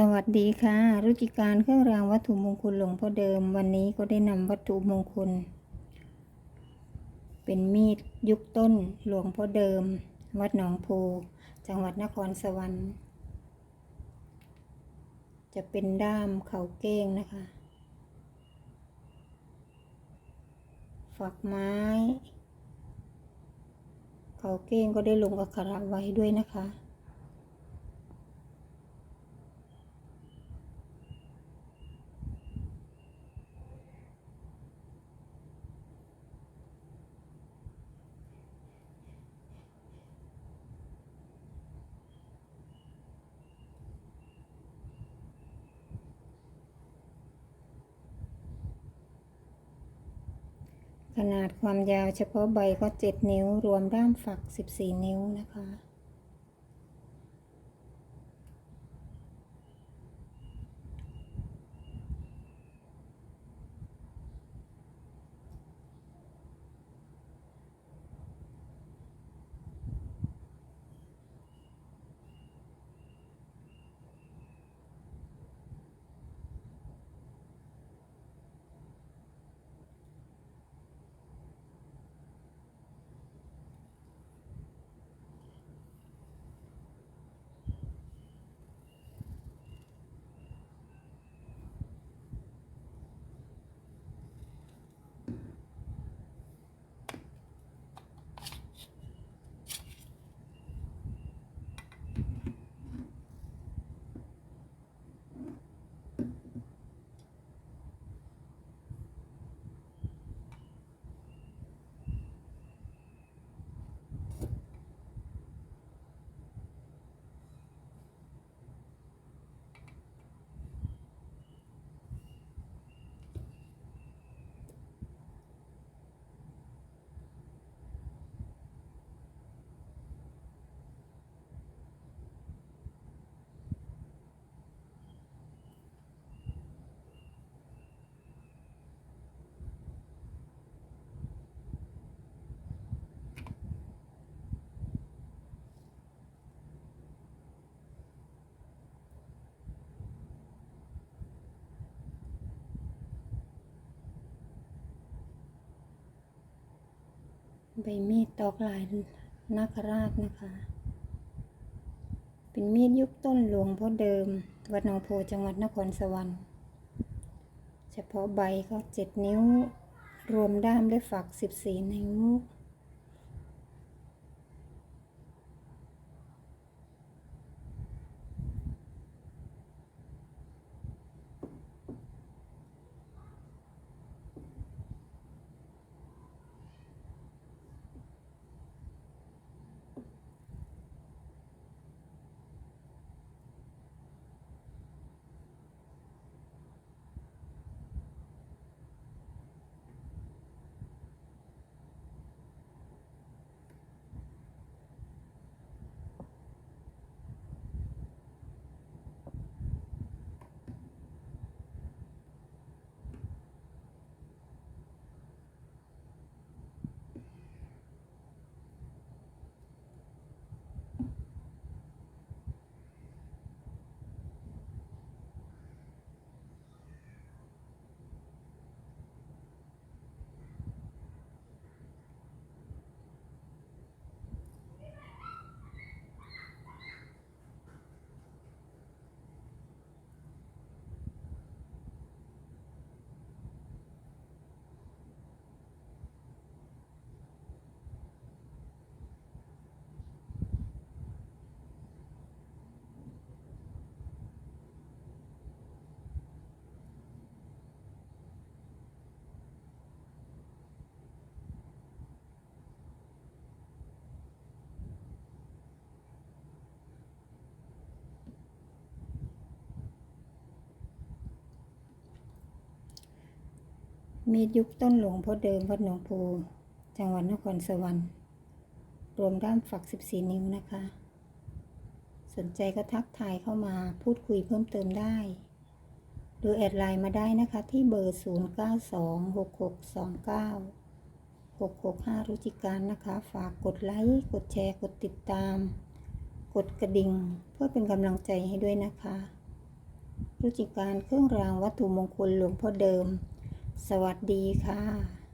สวัสดีค่ะรุจิการเครื่องรางวัตถุมงคลหลวงพ่อเดิม วันนี้ก็ได้นำวัตถุมงคล เป็นมีดยุคต้นหลวงพ่อเดิม วัดหนองโพจังหวัดนครสวรรค์ จะเป็นด้ามเขาเก้งนะคะ ฝักไม้ เขาเก้งก็ได้ลงอักขระไว้ด้วยนะคะ ขนาดความยาวเฉพาะใบก็ 7 นิ้ว รวมด้ามฝัก 14 นิ้วนะคะ ใบมีดตอกลายนาคราชนะคะ เป็นมีดยุคต้นหลวงพ่อเดิม วัดหนองโพจังหวัดนครสวรรค์ เฉพาะใบก็เจ็ดนิ้ว รวมด้ามและฝักสิบสี่นิ้ว มีดยุคต้นหลวงพ่อเดิมวัดหนองโพจังหวัดนครสวรรค์รวมด้ามฝัก 14 นิ้วนะคะ สนใจก็ทักทายเข้ามาพูดคุยเพิ่มเติมได้ หรือแอดไลน์มาได้นะคะ ที่เบอร์ 0926629665 รุจิการนะคะ ฝากกดไลค์กดแชร์ กดติดตาม กดกระดิ่ง เพื่อเป็นกำลังใจให้ด้วยนะคะ รุจิการเครื่องรางวัตถุมงคลหลวงพ่อเดิม สวัสดีค่ะ